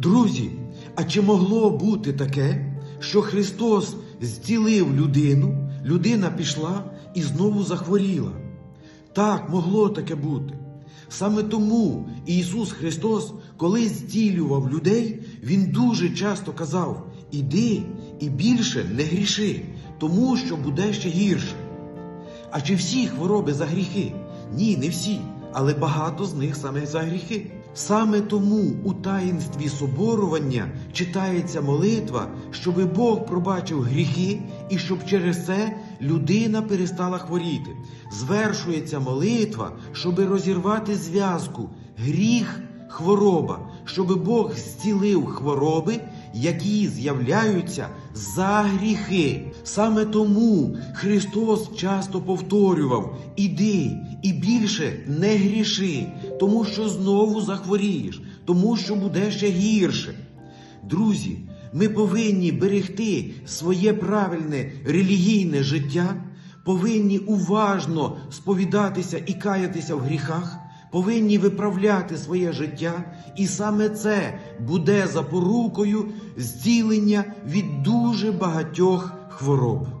Друзі, а чи могло бути таке, що Христос зцілив людину, людина пішла і знову захворіла? Так, могло таке бути. Саме тому Ісус Христос, коли зцілював людей, Він дуже часто казав: Іди і більше не гріши, тому що буде ще гірше. А чи всі хвороби за гріхи? Ні, не всі, але багато з них саме за гріхи. Саме тому у таїнстві соборування читається молитва, щоби Бог пробачив гріхи і щоб через це людина перестала хворіти. Звершується молитва, щоби розірвати зв'язку гріх, хвороба, щоби Бог зцілив хвороби, які з'являються за гріхи. Саме тому Христос часто повторював: іди і більше не гріши, тому що знову захворієш, тому що буде ще гірше. Друзі, ми повинні берегти своє правильне релігійне життя, повинні уважно сповідатися і каятися в гріхах, повинні виправляти своє життя, і саме це буде запорукою зцілення від дуже багатьох хвороб.